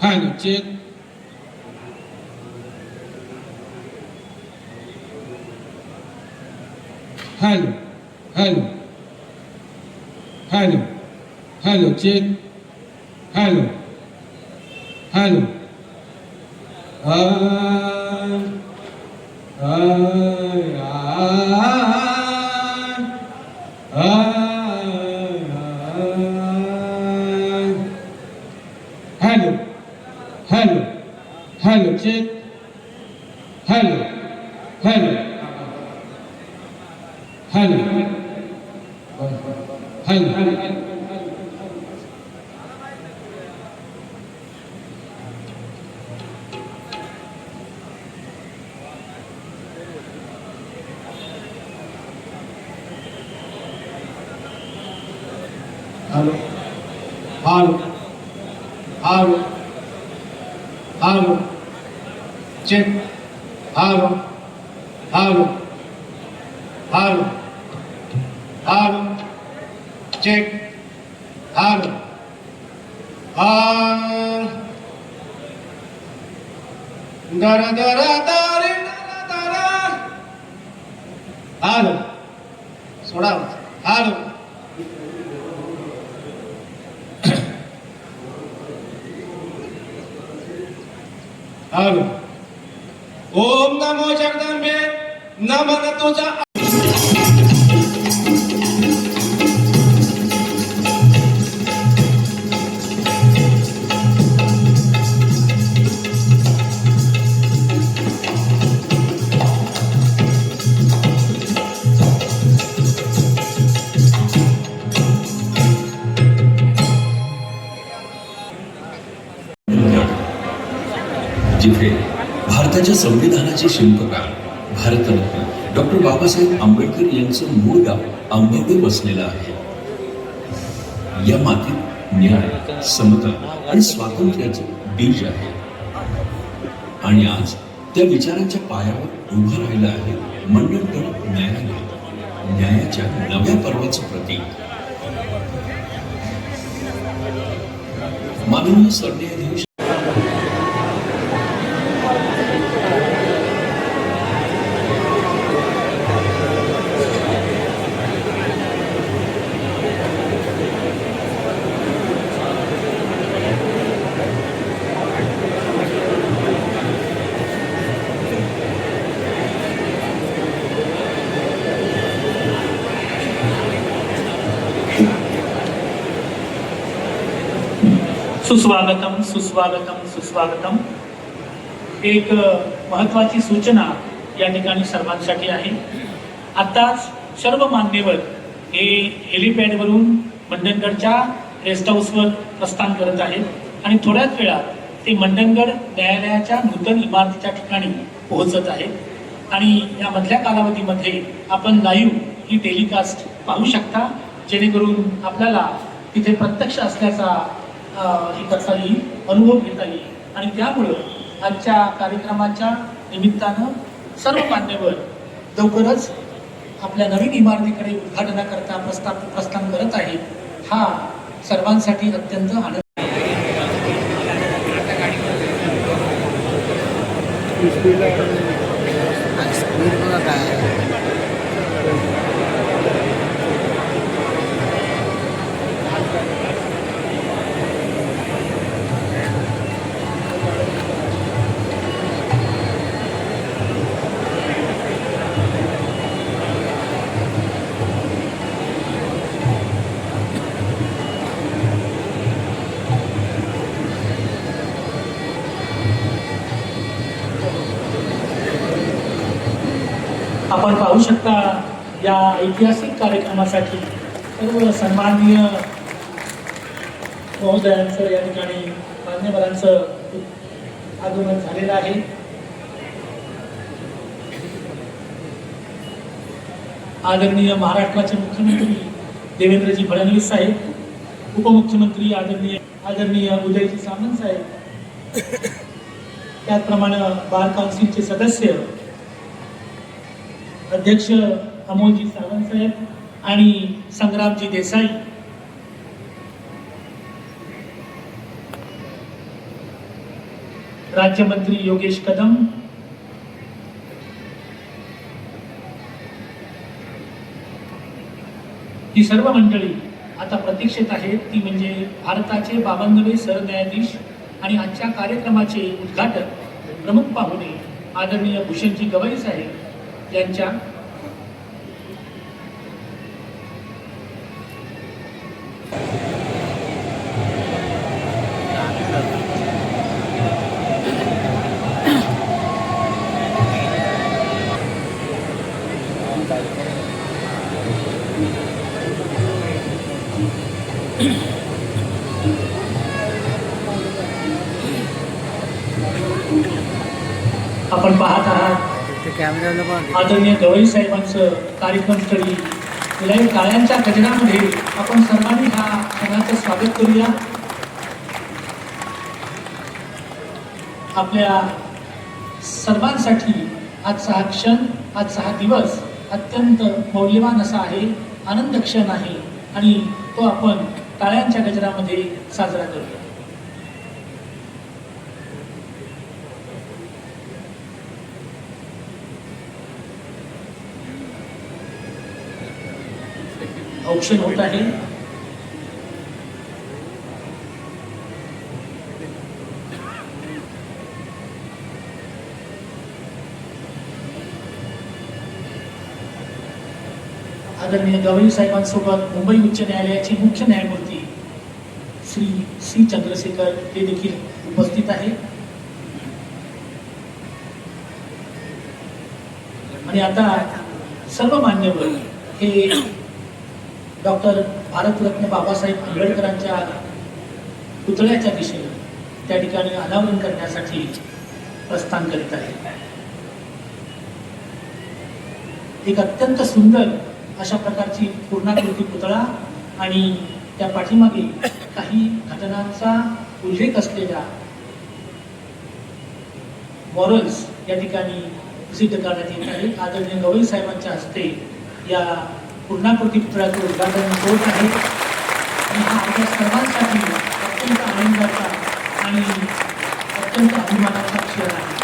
Hai là chết Hai là Hai là Hai là Hai chết Hai Hai Amen. ஆகும் சுடாமல் जिथे भारताच्या संविधानाचे शिल्पकार भारतरत्न डॉक्टर बाबासाहेब आंबेडकर यांचं मूळ गाव अंबाबाई वसलेलं आहे. या मातीत न्याय समता आणि स्वातंत्र्याचं बीज आहे. आणि आज त्या विचारांच्या पायावर उभं राहिलं आहे मंडणगड न्यायालय न्यायाच्या नव्या पर्वाचं प्रतीक. माननीय सरन्यायाधीश सुस्वागतम सुस्वागतम सुस्वागतम. एक महत्वाची सूचना या ठिकाणी सर्वांसाठी आहे. आत्ताच सर्व मान्यवर हे हेलिपॅडवरून मंडणगडच्या रेस्ट हाऊसवर प्रस्थान करत आहेत आणि थोड्याच वेळात ते मंडणगड न्यायालयाच्या नूतन इमारतीच्या ठिकाणी पोहोचत आहेत. आणि या मधल्या कालावधीमध्ये आपण लाईव्ह ही टेलिकास्ट पाहू शकता जेणेकरून आपल्याला तिथे प्रत्यक्ष असल्याचा हे करता येईल अनुभव घेता येईल. आणि त्यामुळं आजच्या कार्यक्रमाच्या निमित्तानं सर्व मान्यवर लवकरच आपल्या नवीन इमारतीकडे उद्घाटनाकरता प्रस्ताव प्रस्थान करत आहे हा सर्वांसाठी अत्यंत आनंद. आपण शकता या ऐतिहासिक कार्यक्रमासाठी सर्व सन्माननीय महोदयांचं या ठिकाणी मान्यवरांचं आगमन झालेलं आहे. आदरणीय महाराष्ट्राचे मुख्यमंत्री देवेंद्रजी फडणवीस साहेब उपमुख्यमंत्री आदरणीय आदरणीय उदयजी सामंत साहेब त्याचप्रमाणे बार काउन्सिलचे सदस्य अध्यक्ष अमोलजी सावंत साहेब आणि संग्रामजी देसाई. राज्यमंत्री योगेश कदम. ही सर्व मंडळी आता प्रतीक्षेत आहेत. ती म्हणजे भारताचे बावन्नवे सरन्यायाधीश आणि आजच्या कार्यक्रमाचे उद्घाटक प्रमुख पाहुणे आदरणीय भूषणजी गवई साहेब. यांच्या आदरणीय गवई साहेबांचं कार्यक्रमस्थळी लाईव्ह काळ्यांच्या गजरामध्ये आपण सर्वांनी ह्या क्षणाचं स्वागत करूया. आपल्या सर्वांसाठी आजचा हा क्षण आजचा हा दिवस अत्यंत मौल्यवान असा आहे आनंद क्षण आहे आणि तो आपण टाळ्यांच्या गजरामध्ये साजरा करूया. औक्षण होत आहे. आदरणीय गवई साहेबांसोबत मुंबई उच्च न्यायालयाचे मुख्य न्यायमूर्ती श्री सी चंद्रशेखर हे देखील उपस्थित आहे. आणि आता सर्व मान्यवर हे डॉक्टर भारतरत्न बाबासाहेब आंबेडकरांच्या पुतळ्याच्या दिशेने त्या ठिकाणी अनावरण करण्यासाठी प्रस्थान करीत आहे. एक अत्यंत सुंदर अशा प्रकारची पूर्णाकृती पुतळा आणि त्या पाठीमागे काही घटनांचा उल्लेख असलेल्या मॉरल्स या ठिकाणी प्रसिद्ध करण्यात येत आहे. आदरणीय गवई साहेबांच्या हस्ते या पूर्णाकृती पुतळ्याचं उद्घाटन होत आहे. आणि हा आपल्या सर्वांसाठी अत्यंत आनंदाचा आणि अत्यंत अभिमानाचा क्षण आहे.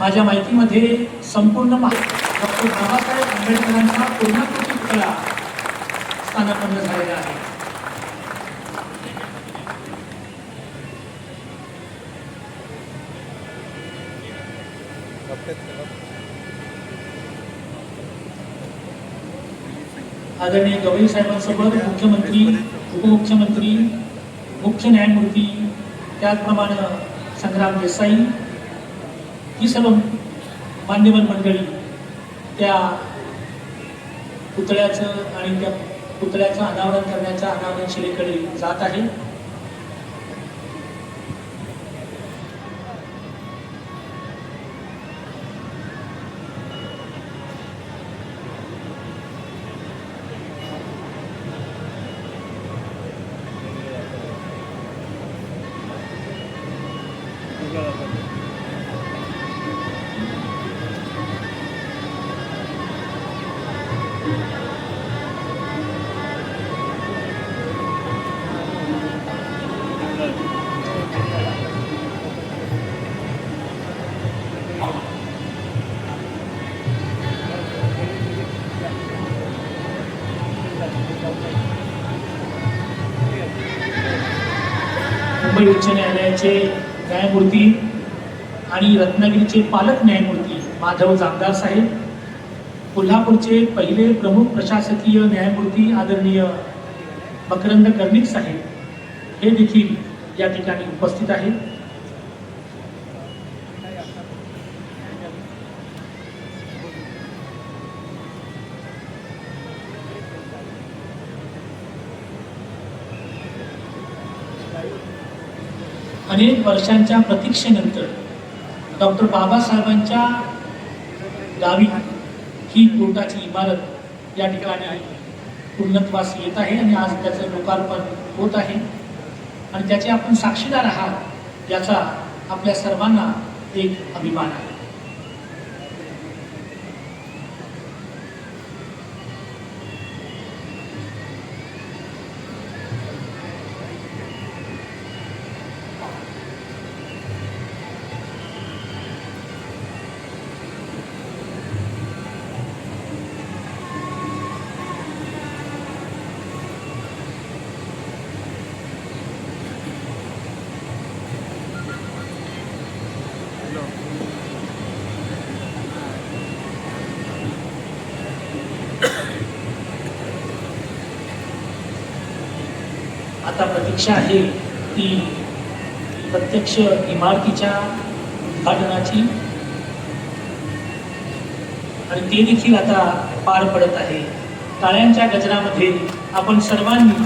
माझ्या माहितीमध्ये संपूर्ण डॉक्टर बाबासाहेब आंबेडकरांचा पूर्णाकृती पुतळा स्थानापन्न झालेला आहे. आदरणीय गवई साहेबांसोबत मुख्यमंत्री उपमुख्यमंत्री मुख्य न्यायमूर्ती त्याचप्रमाणे संग्राम देसाई ही सर्व मान्यवर मंडळी त्या पुतळ्याचं आणि त्या पुतळ्याचं अनावरण करण्याच्या अनावरण शिलेकडे जात आहे. मुंबई उच्च न्यायालयाचे न्यायमूर्ती आणि रत्नागिरीचे पालक न्यायमूर्ती माधव जामदार साहेब कोल्हापूरचे पहिले प्रमुख प्रशासकीय न्यायमूर्ती आदरणीय मकरंद कर्णिक साहेब हे देखील या ठिकाणी उपस्थित आहेत. अनेक वर्षांच्या प्रतीक्षेनंतर डॉक्टर बाबासाहेबांच्या गावी ही कोर्टाची इमारत या ठिकाणी पूर्णत्वास येत आहे आणि आज त्याचं लोकार्पण होत आहे. आणि त्याचे आपण साक्षीदार आहात याचा आपल्या सर्वांना एक अभिमान आहे. आता प्रतीक्षा आहे ती प्रत्यक्ष इमारतीच्या उद्घाटनाची. आणि ते देखील आता पार पडत आहे. टाळ्यांच्या गजरामध्ये आपण सर्वांनी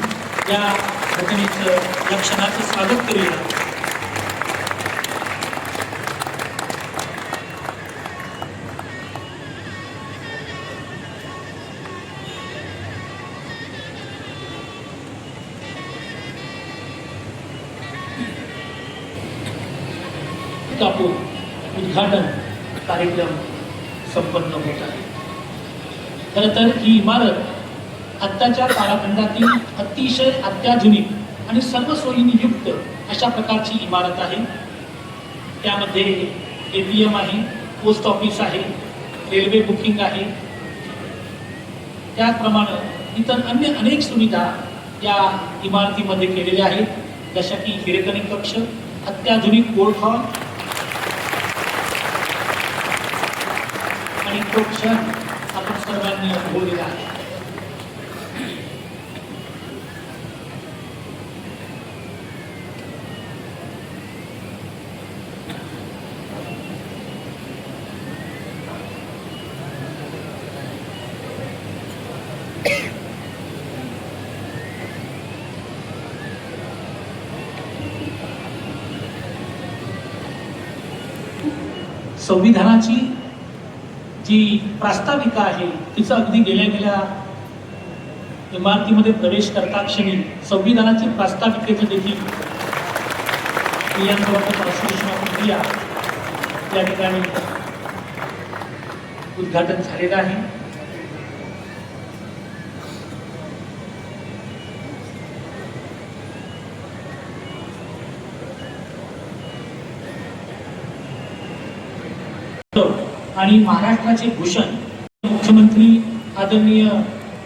या घटनेचं लक्षणाचं स्वागत करूया. कापून उद्घाटन कार्यक्रम संपन्न होत आहे. खरं तर ही इमारत आत्ताच्या कालखंडातील अतिशय अत्याधुनिक आणि सर्व सोयींनी युक्त अशा प्रकारची इमारत आहे. त्यामध्ये ए टी एम आहे पोस्ट ऑफिस आहे रेल्वे बुकिंग आहे. त्याचप्रमाणे इतर अन्य अनेक सुविधा या इमारतीमध्ये केलेल्या आहेत. जशा की हिरेकणी कक्ष अत्याधुनिक कोर्ट हॉल आणि तो क्षण आपण सर्वांनी अनुभवलेला आहे. संविधानाची जी प्रास्ताविका आहे तिचं अगदी गेल्या गेल्या इमारतीमध्ये प्रवेश करता क्षणी संविधानाची प्रास्ताविकेचं देखील या ठिकाणी उद्घाटन झालेलं आहे. आणि महाराष्ट्राचे भूषण मुख्यमंत्री आदरणीय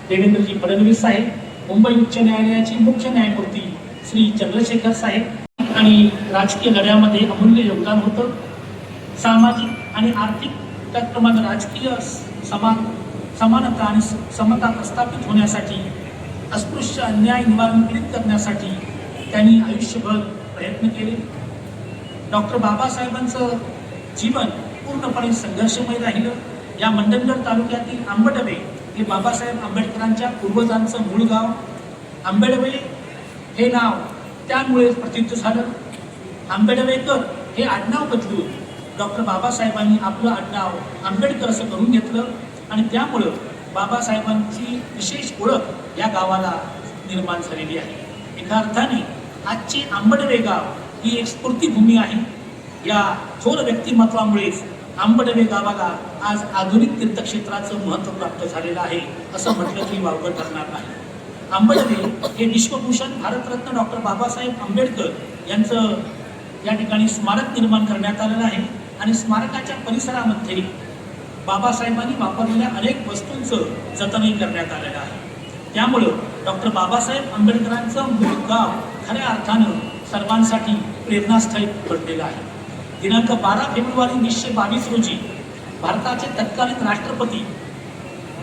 देवेंद्रजी फडणवीस साहेब मुंबई उच्च न्यायालयाचे मुख्य न्यायमूर्ती श्री चंद्रशेखर साहेब आणि राजकीय लढ्यामध्ये अमूल्य योगदान होतं. सामाजिक आणि आर्थिक त्याचप्रमाणे राजकीय समान समानता आणि समता प्रस्थापित होण्यासाठी अस्पृश्य अन्याय निवारण पीडित करण्यासाठी त्यांनी आयुष्यभर प्रयत्न केले. डॉक्टर बाबासाहेबांचं जीवन पूर्णपणे संघर्षमय राहिलं. या मंडणगड तालुक्यातील आंबडवे हे बाबासाहेब आंबेडकरांच्या पूर्वजांचं मूळ गाव. आंबेडवे हे नाव त्यामुळे प्रसिद्ध झालं. आंबेडवेकर हे आडनाव बदलून डॉक्टर बाबासाहेबांनी आपलं आडनाव आंबेडकर असं करून घेतलं आणि त्यामुळं बाबासाहेबांची विशेष ओळख या गावाला निर्माण झालेली आहे. एका अर्थाने आजची आंबडवे गाव ही एक स्फूर्तीभूमी आहे. या थोर व्यक्तिमत्वामुळेच आंबडवे गावाला आज आधुनिक तीर्थक्षेत्राचं महत्त्व प्राप्त झालेलं आहे असं म्हटलं की वावगं ठरणार नाही. आंबडवे हे विश्वभूषण भारतरत्न डॉक्टर बाबासाहेब आंबेडकर यांचं या ठिकाणी स्मारक निर्माण करण्यात आलेलं आहे. आणि स्मारकाच्या परिसरामध्ये बाबासाहेबांनी वापरलेल्या अनेक वस्तूंचं जतनही करण्यात आलेलं आहे. त्यामुळं डॉक्टर बाबासाहेब आंबेडकरांचं मूळ गाव खऱ्या अर्थानं सर्वांसाठी प्रेरणास्थळी बनलेलं आहे. दिनांक बारा फेब्रुवारी वीसशे बावीस रोजी भारताचे तत्कालीन राष्ट्रपती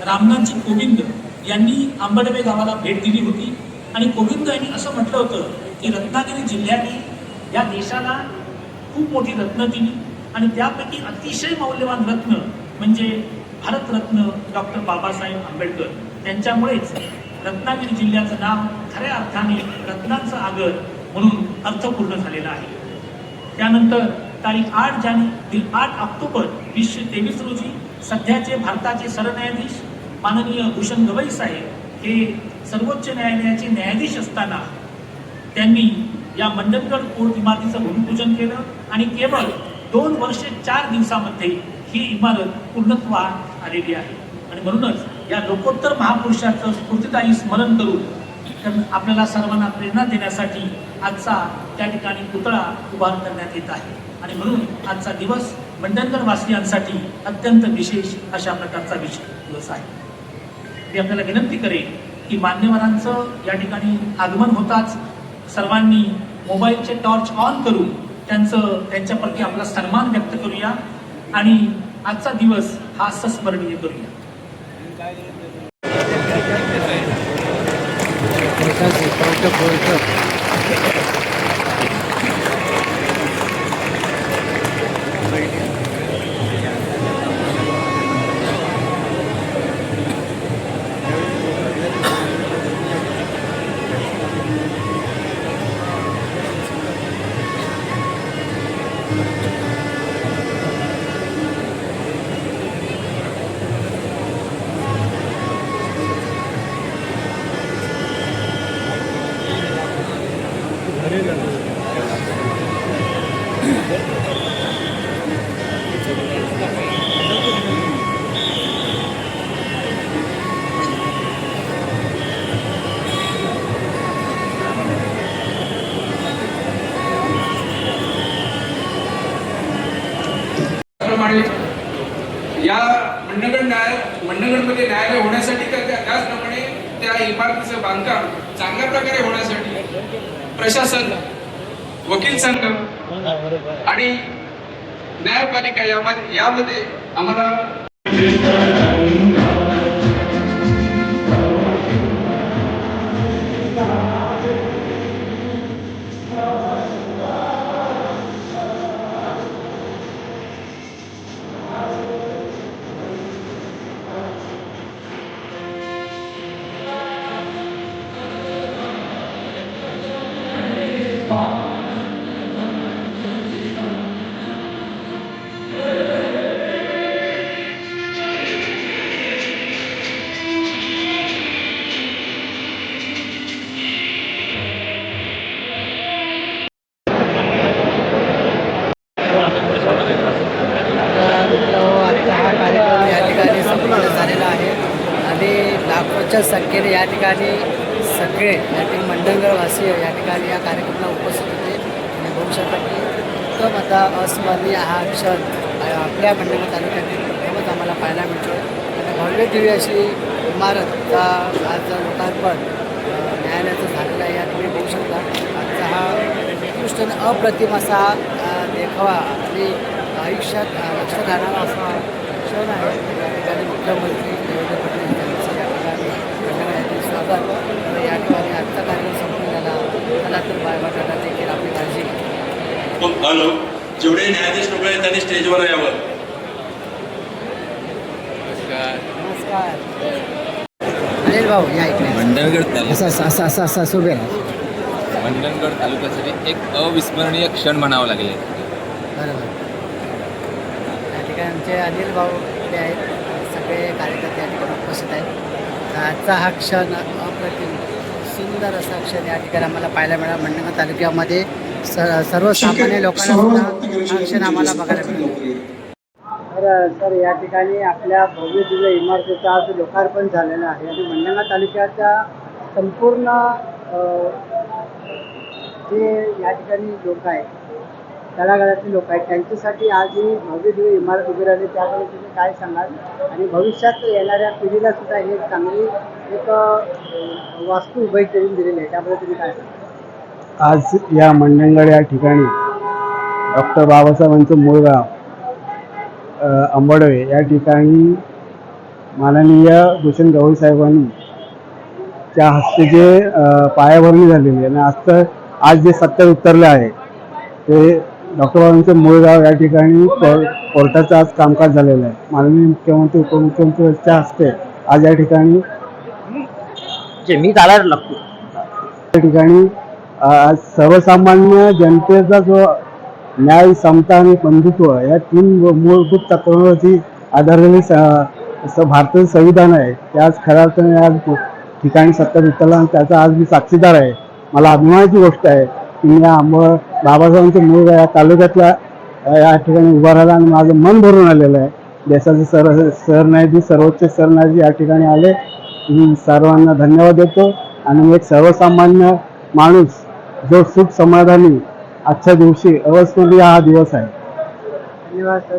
रामनाथजी कोविंद यांनी आंबडवे गावाला भेट दिली होती. आणि कोविंद यांनी असं म्हटलं होतं की रत्नागिरी जिल्ह्याने या देशाला खूप मोठी रत्न दिली. आणि त्यापैकी अतिशय मौल्यवान रत्न म्हणजे भारतरत्न डॉक्टर बाबासाहेब आंबेडकर. त्यांच्यामुळेच रत्नागिरी जिल्ह्याचं नाव खऱ्या अर्थाने रत्नांचं आगर म्हणून अर्थपूर्ण झालेलं आहे. त्यानंतर तारीख आठ जाने आठ ऑक्टोबर वीसशे तेवीस रोजी सध्याचे भारताचे सरन्यायाधीश माननीय भूषण गवई साहेब हे सर्वोच्च न्यायालयाचे न्यायाधीश असताना त्यांनी या मंडणगड कोर्ट इमारतीचं भूमिपूजन केलं आणि केवळ दोन वर्षे चार दिवसामध्ये ही इमारत पूर्णत्वास आलेली आहे. आणि म्हणूनच या लोकोत्तर महापुरुषाचं स्फूर्तिदायी स्मरण करून आपल्याला सर्वांना प्रेरणा देण्यासाठी आजचा त्या ठिकाणी पुतळा उभार करण्यात येत आहे. आणि म्हणून आजचा दिवस मंडणकर वासियांसाठी अत्यंत विशेष अशा प्रकारचा विशेष दिवस आहे. मी आपल्याला विनंती करेन की मान्यवरांचं या ठिकाणी आगमन होताच सर्वांनी मोबाईलचे टॉर्च ऑन करून त्यांचं त्यांच्याप्रती आपला सन्मान व्यक्त करूया आणि आजचा दिवस हा संस्मरणीय करूया. त्याप्रमाणे या मंडगड न्याय मंडगडमध्ये न्यायालय होण्यासाठी तर त्याचप्रमाणे त्या इमारतीचं बांधकाम चांगल्या प्रकारे होण्यासाठी प्रशासन वकील संघ आणि न्यायपालिका यामध्ये यामध्ये आम्हाला ठिकाणी या कार्यक्रमाला उपस्थित होते. आणि बघू शकता की उत्तम आता अस्मरणीय हा क्षण आपल्या मंडणगड तालुक्यातील प्रथमच आम्हाला पाहायला मिळतो आणि भव्य दिव्य अशी इमारतचा आज लोकार्पण न्यायालयाचं झालेलं आहे. या तुम्ही बघू शकता आजचा हा उत्कृष्ट आणि अप्रतिम असा देखावा आणि आयुष्यात अ, लक्षात राहणारा असा क्षण आहे. या ठिकाणी मुख्यमंत्री देवेंद्र फडणवीस यांचं या ठिकाणी स्वागत. या ठिकाणी आजचा कार्यक्रम संपून झाला मला तर बायबाटाला देखील आपली काळजी. हॅलो. जेवढे न्यायाधीश लोक आहेत त्यांनी स्टेजवर यावं. नमस्कार. अनिल भाऊ या इकडे. मंडणगड असं असं असं असं असं असं उभे राहा. तालुका मंडणगड तालुक्यासाठी एक अविस्मरणीय क्षण म्हणावं लागेल. बरोबर. या ठिकाणी आमचे अनिल भाऊ ते आहेत. सगळे कार्यकर्ते या ठिकाणी उपस्थित आहेत. आजचा हा क्षण अप्रतिम. सुंदर असा क्षण या ठिकाणी आम्हाला पाहायला मिळाला. मंडणगड तालुक्यामध्ये स सर्वसामान्य लोकांना क्षण आम्हाला बघायला मिळाला. तर सर या ठिकाणी आपल्या भव्य दिव्य इमारतीचं आज लोकार्पण झालेलं आहे. आणि मंडणगड तालुक्याच्या संपूर्ण जे या ठिकाणी लोक आहेत तळागाळातील लोक आहेत. त्यांच्यासाठी आज ही भव्य दिव्य इमारत उभी राहिली. त्यामुळे तुम्ही काय सांगाल? आणि भविष्यात येणाऱ्या पिढीला सुद्धा हे चांगली एक वास्तू उभी करून दिलेली आहे. त्याबद्दल तुम्ही काय सांगाल? आज या मंडणगड या ठिकाणी डॉक्टर बाबासाहेबांचं मूळ गाव अंबडवे या ठिकाणी माननीय भूषण गवळी साहेबांनी त्या हस्ते जे पायाभरणी झालेली आहे. आणि आजचं आज जे सत्य उतरले आहे ते डॉक्टर बाबांचं मूळ गाव या ठिकाणी कोर- कोर्टाचं आज कामकाज झालेलं आहे. माननीय मुख्यमंत्री उपमुख्यमंत्री यांच्या हस्ते आज या ठिकाणी जे मी चालायला लागतो. त्या ठिकाणी आज सर्वसामान्य जनतेचा जो न्याय समता आणि बंधुत्व या तीन मूलभूत तत्वांवरती आधारलेली भारताचं संविधान आहे. ते आज खऱ्या अर्थाने आज ठिकाणी सत्ता आणि त्याचा आज मी साक्षीदार आहे. मला अभिमानाची गोष्ट आहे. मी या बाबासाहेबांचं मूळ या तालुक्यातल्या या ठिकाणी उभा राहिला आणि माझं मन भरून आलेलं आहे. देशाचे सर सरन्यायाधीश सर्वोच्च सरन्यायाधीश या ठिकाणी आले. मी सर्वांना धन्यवाद देतो आणि एक सर्वसामान्य माणूस जो सुख समाधानी आजच्या दिवशी अवस्मरणीय हा दिवस आहे. धन्यवाद सर.